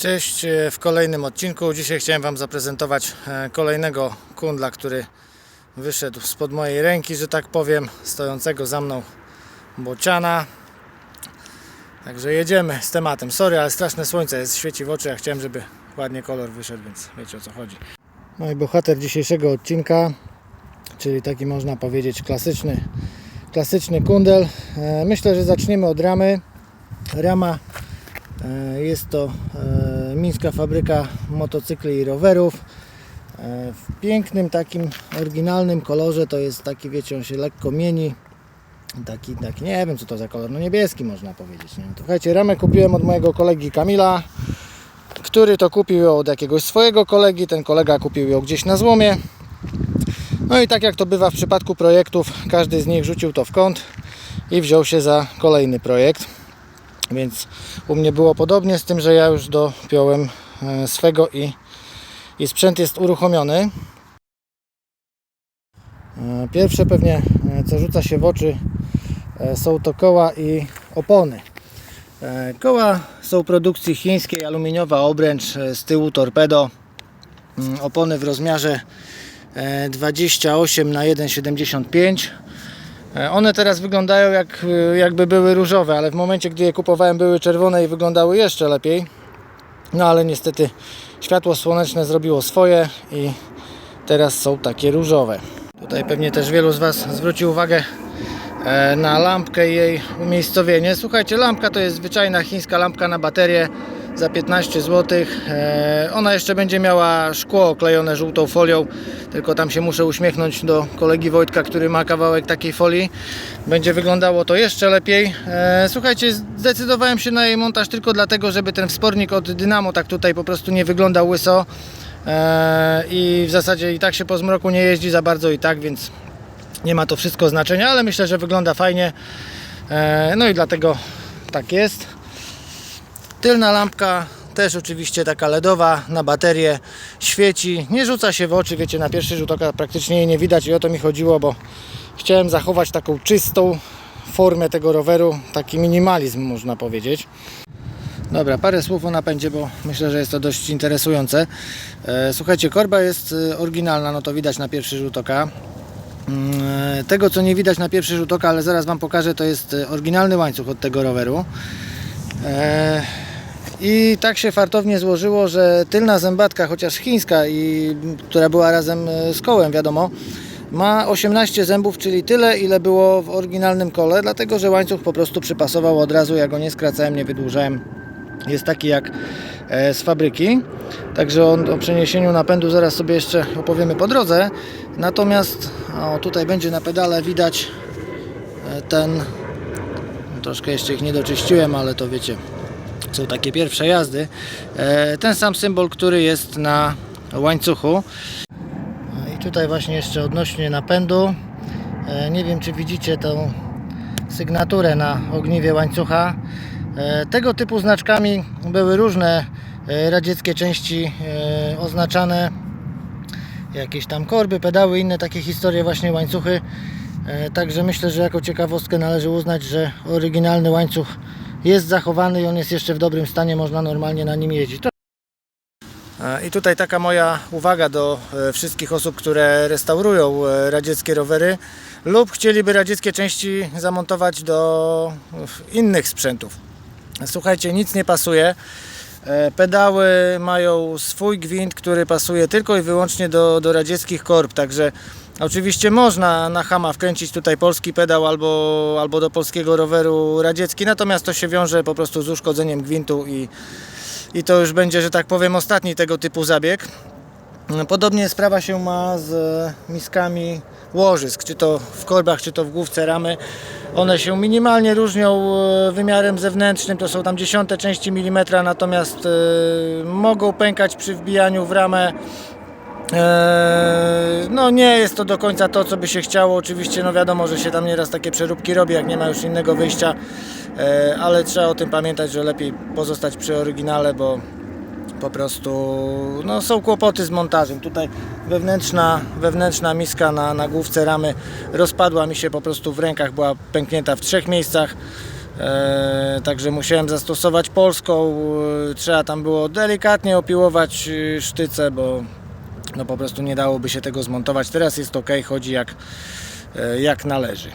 Cześć e, w kolejnym odcinku. Dzisiaj chciałem Wam zaprezentować e, kolejnego kundla, który wyszedł spod mojej ręki, że tak powiem, stojącego za mną bociana. Także jedziemy z tematem. Sorry, ale straszne słońce jest, świeci w oczy. Ja chciałem, żeby ładnie kolor wyszedł, więc wiecie o co chodzi. No i bohater dzisiejszego odcinka, czyli taki można powiedzieć klasyczny, klasyczny kundel. E, Myślę, że zaczniemy od ramy. Rama Jest to mińska fabryka motocykli i rowerów. E, W pięknym takim oryginalnym kolorze to jest taki, wiecie, on się lekko mieni. Taki, taki, nie wiem co to za kolor, no niebieski można powiedzieć. Nie? Słuchajcie, ramę kupiłem od mojego kolegi Kamila, który to kupił od jakiegoś swojego kolegi. Ten kolega kupił ją gdzieś na złomie. No i tak jak to bywa w przypadku projektów, każdy z nich rzucił to w kąt i wziął się za kolejny projekt. Więc u mnie było podobnie, z tym, że ja już dopiąłem e, swego i, i sprzęt jest uruchomiony. E, Pierwsze pewnie, e, co rzuca się w oczy, są to koła i opony. Koła są produkcji chińskiej, aluminiowa obręcz, z tyłu torpedo. Mm, Opony w rozmiarze e, 28 na 1,75 E, one teraz wyglądają jak, e, jakby były różowe, ale w momencie, gdy je kupowałem, były czerwone i wyglądały jeszcze lepiej. No ale niestety światło słoneczne zrobiło swoje i teraz są takie różowe. Tutaj pewnie też wielu z Was zwróci uwagę e, na lampkę i jej umiejscowienie. Słuchajcie, lampka to jest zwyczajna chińska lampka na baterię za 15 zł. Ona jeszcze będzie miała szkło oklejone żółtą folią, tylko tam się muszę uśmiechnąć do kolegi Wojtka, który ma kawałek takiej folii. Będzie wyglądało to jeszcze lepiej. E, Słuchajcie, zdecydowałem się na jej montaż tylko dlatego, żeby ten wspornik od Dynamo tak tutaj po prostu nie wyglądał łyso. E, I w zasadzie i tak się po zmroku nie jeździ za bardzo i tak, więc nie ma to wszystko znaczenia, ale myślę, że wygląda fajnie. E, No i dlatego tak jest. Tylna lampka też oczywiście taka LEDowa na baterię świeci, nie rzuca się w oczy, wiecie, na pierwszy rzut oka praktycznie jej nie widać i o to mi chodziło, bo chciałem zachować taką czystą formę tego roweru, taki minimalizm można powiedzieć. Dobra, parę słów o napędzie, bo myślę, że jest to dość interesujące. E, Słuchajcie, korba jest e, oryginalna, no to widać na pierwszy rzut oka. Mm, e, Tego, co nie widać na pierwszy rzut oka, ale zaraz Wam pokażę, to jest oryginalny łańcuch od tego roweru. I tak się fartownie złożyło, że tylna zębatka, chociaż chińska, i, która była razem e, z kołem, wiadomo, ma 18 zębów, czyli tyle, ile było w oryginalnym kole, dlatego że łańcuch po prostu przypasował od razu, ja go nie skracałem, nie wydłużałem. Jest taki jak e, z fabryki. Także o, o przeniesieniu napędu zaraz sobie jeszcze opowiemy po drodze. Natomiast o, tutaj będzie na pedale widać e, ten Troszkę jeszcze ich nie doczyściłem, ale to wiecie, są takie pierwsze jazdy. E, Ten sam symbol, który jest na łańcuchu. E, I tutaj właśnie jeszcze odnośnie napędu. E, Nie wiem, czy widzicie tą sygnaturę na ogniwie łańcucha. Tego typu znaczkami były różne radzieckie części oznaczane. Jakieś tam korby, pedały, inne takie historie, właśnie łańcuchy. Także myślę, że jako ciekawostkę należy uznać, że oryginalny łańcuch jest zachowany i on jest jeszcze w dobrym stanie, można normalnie na nim jeździć. I tutaj taka moja uwaga do e, wszystkich osób, które restaurują e, radzieckie rowery lub chcieliby radzieckie części zamontować do innych sprzętów. Słuchajcie, nic nie pasuje. E, Pedały mają swój gwint, który pasuje tylko i wyłącznie do, do radzieckich korb, także oczywiście można na Hama wkręcić tutaj polski pedał albo, albo do polskiego roweru radziecki, natomiast to się wiąże po prostu z uszkodzeniem gwintu i, i to już będzie, że tak powiem, ostatni tego typu zabieg. Podobnie sprawa się ma z miskami łożysk, czy to w korbach, czy to w główce ramy. One się minimalnie różnią e, wymiarem zewnętrznym, to są tam dziesiąte części milimetra, natomiast e, mogą pękać przy wbijaniu w ramę. E, No nie jest to do końca to, co by się chciało. Oczywiście, no wiadomo, że się tam nieraz takie przeróbki robi, jak nie ma już innego wyjścia, E, ale trzeba o tym pamiętać, że lepiej pozostać przy oryginale, bo po prostu no, są kłopoty z montażem. Tutaj wewnętrzna, wewnętrzna miska na, na główce ramy rozpadła mi się po prostu w rękach, była pęknięta w trzech miejscach. E, także musiałem zastosować polską. Trzeba tam było delikatnie opiłować e, sztyce, bo no po prostu nie dałoby się tego zmontować. Teraz jest ok, chodzi jak, e, jak należy.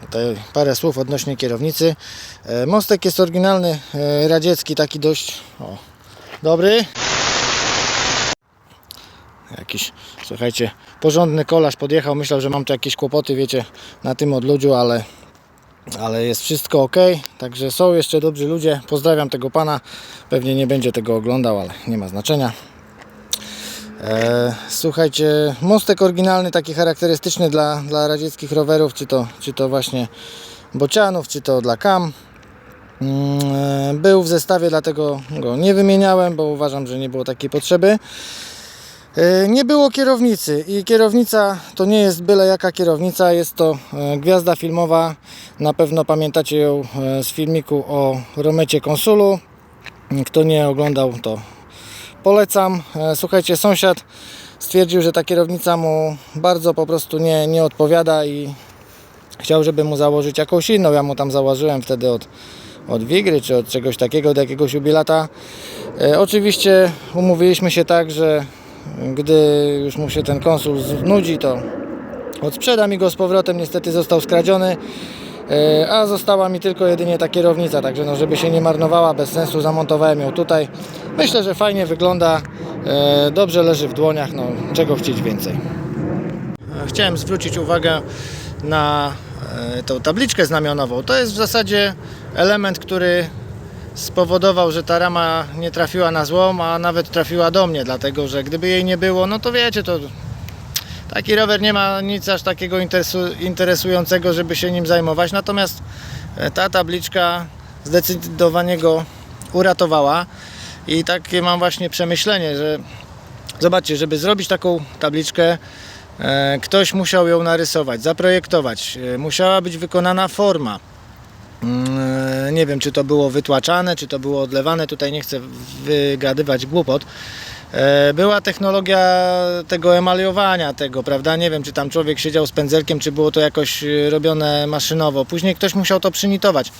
Tutaj parę słów odnośnie kierownicy. E, Mostek jest oryginalny, e, radziecki, taki dość o, dobry. Jakiś, słuchajcie, porządny kolarz podjechał. Myślał, że mam tu jakieś kłopoty, wiecie, na tym odludziu, ale, ale jest wszystko ok. Także są jeszcze dobrzy ludzie. Pozdrawiam tego pana. Pewnie nie będzie tego oglądał, ale nie ma znaczenia. E, słuchajcie, mostek oryginalny, taki charakterystyczny dla, dla radzieckich rowerów, czy to, czy to właśnie bocianów, czy to dla kam. Mm, e, Był w zestawie, dlatego go nie wymieniałem, bo uważam, że nie było takiej potrzeby. E, Nie było kierownicy i kierownica to nie jest byle jaka kierownica, jest to e, gwiazda filmowa. Na pewno pamiętacie ją z filmiku o Romecie Konsulu. Kto nie oglądał, to polecam. E, Słuchajcie, sąsiad stwierdził, że ta kierownica mu bardzo po prostu nie, nie odpowiada i chciał, żeby mu założyć jakąś inną. Ja mu tam założyłem wtedy od, od Wigry czy od czegoś takiego, od jakiegoś jubilata. E, oczywiście umówiliśmy się tak, że gdy już mu się ten konsul znudzi, to odsprzeda mi go z powrotem. Niestety został skradziony. E, A została mi tylko jedynie ta kierownica, także no, żeby się nie marnowała, bez sensu zamontowałem ją tutaj. Myślę, że fajnie wygląda, e, dobrze leży w dłoniach, no czego chcieć więcej. Chciałem zwrócić uwagę na e, tą tabliczkę znamionową. To jest w zasadzie element, który spowodował, że ta rama nie trafiła na złom, a nawet trafiła do mnie, dlatego że gdyby jej nie było, no to wiecie, to taki rower nie ma nic aż takiego interesu- interesującego, żeby się nim zajmować. Natomiast e, ta tabliczka zdecydowanie go uratowała. I takie mam właśnie przemyślenie, że zobaczcie, żeby zrobić taką tabliczkę, e, ktoś musiał ją narysować, zaprojektować, e, musiała być wykonana forma. Mm, Nie wiem, czy to było wytłaczane, czy to było odlewane. Tutaj nie chcę wygadywać głupot. E, Była technologia tego emaliowania tego, prawda? Nie wiem, czy tam człowiek siedział z pędzelkiem, czy było to jakoś e, robione maszynowo. Później ktoś musiał to przynitować.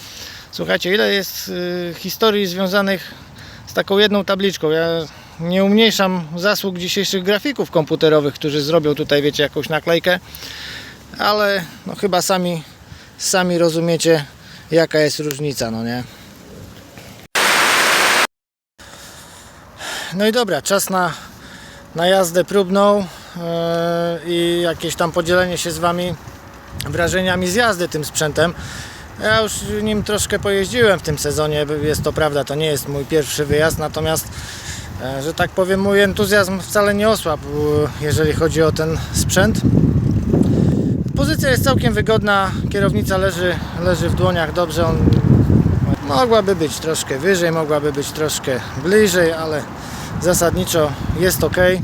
Słuchajcie, ile jest e, historii związanych z taką jedną tabliczką. Ja nie umniejszam zasług dzisiejszych grafików komputerowych, którzy zrobią tutaj, wiecie, jakąś naklejkę, ale no chyba sami, sami rozumiecie, jaka jest różnica, no nie? No i dobra, czas na, na jazdę próbną yy, i jakieś tam podzielenie się z Wami wrażeniami z jazdy tym sprzętem. Ja już nim troszkę pojeździłem w tym sezonie, jest to prawda, to nie jest mój pierwszy wyjazd, natomiast, e, że tak powiem, mój entuzjazm wcale nie osłabł, jeżeli chodzi o ten sprzęt. Pozycja jest całkiem wygodna, kierownica leży, leży w dłoniach dobrze, on mogłaby być troszkę wyżej, mogłaby być troszkę bliżej, ale zasadniczo jest ok. E,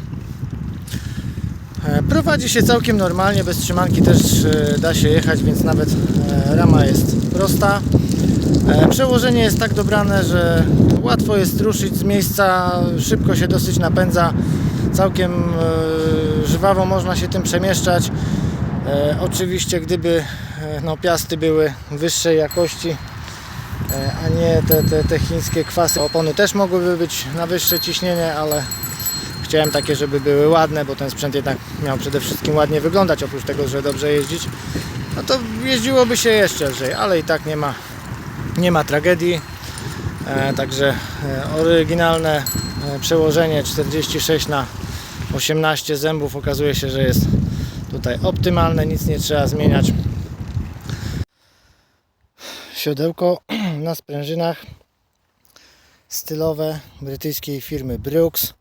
Prowadzi się całkiem normalnie, bez trzymanki też e, da się jechać, więc nawet e, rama jest prosta. Przełożenie jest tak dobrane, że łatwo jest ruszyć z miejsca, szybko się dosyć napędza, całkiem żwawo można się tym przemieszczać. Oczywiście gdyby no, piasty były wyższej jakości, a nie te, te, te chińskie kwasy. Opony też mogłyby być na wyższe ciśnienie, ale chciałem takie, żeby były ładne, bo ten sprzęt jednak miał przede wszystkim ładnie wyglądać, oprócz tego, że dobrze jeździć. No to jeździłoby się jeszcze lżej, ale i tak nie ma, nie ma tragedii. E, także e, oryginalne e, przełożenie 46 na 18 zębów okazuje się, że jest tutaj optymalne, nic nie trzeba zmieniać. Siodełko na sprężynach stylowe brytyjskiej firmy Brooks.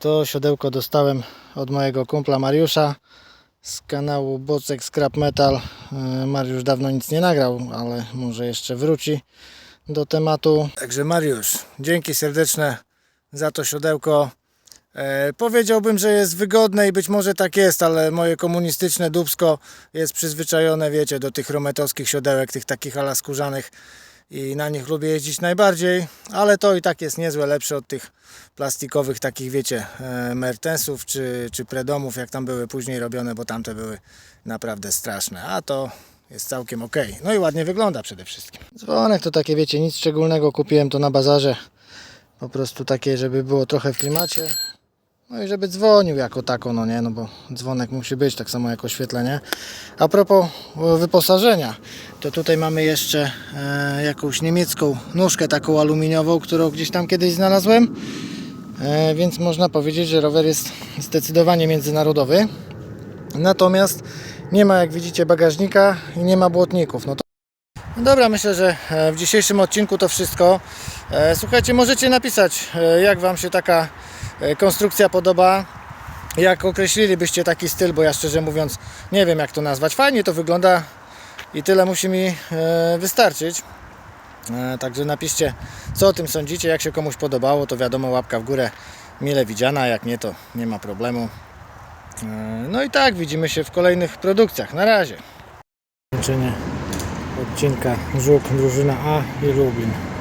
To siodełko dostałem od mojego kumpla Mariusza z kanału Bocek Scrap Metal. E, Mariusz dawno nic nie nagrał, ale może jeszcze wróci do tematu. Także Mariusz, dzięki serdeczne za to siodełko. E, powiedziałbym, że jest wygodne i być może tak jest, ale moje komunistyczne dubsko jest przyzwyczajone, wiecie, do tych rometowskich siodełek, tych takich ala skórzanych i na nich lubię jeździć najbardziej, ale to i tak jest niezłe, lepsze od tych plastikowych takich, wiecie, e, Mertensów czy, czy Predomów, jak tam były później robione, bo tamte były naprawdę straszne, a to jest całkiem ok. No i ładnie wygląda przede wszystkim. Dzwonek to takie wiecie, nic szczególnego, kupiłem to na bazarze. Po prostu takie, żeby było trochę w klimacie. No i żeby dzwonił jako tako, no nie, no bo dzwonek musi być, tak samo jak oświetlenie. A propos e, wyposażenia, to tutaj mamy jeszcze e, jakąś niemiecką nóżkę taką aluminiową, którą gdzieś tam kiedyś znalazłem. E, więc można powiedzieć, że rower jest zdecydowanie międzynarodowy. Natomiast nie ma, jak widzicie, bagażnika i nie ma błotników. No to dobra, myślę, że e, w dzisiejszym odcinku to wszystko. E, Słuchajcie, możecie napisać, e, jak Wam się taka konstrukcja podoba. Jak określilibyście taki styl, bo ja szczerze mówiąc nie wiem jak to nazwać. Fajnie to wygląda i tyle musi mi wystarczyć. Także napiszcie, co o tym sądzicie. Jak się komuś podobało, to wiadomo, łapka w górę mile widziana. Jak nie, to nie ma problemu. No i tak, widzimy się w kolejnych produkcjach. Na razie. Kończenie odcinka Żuk, drużyna A i Lublin.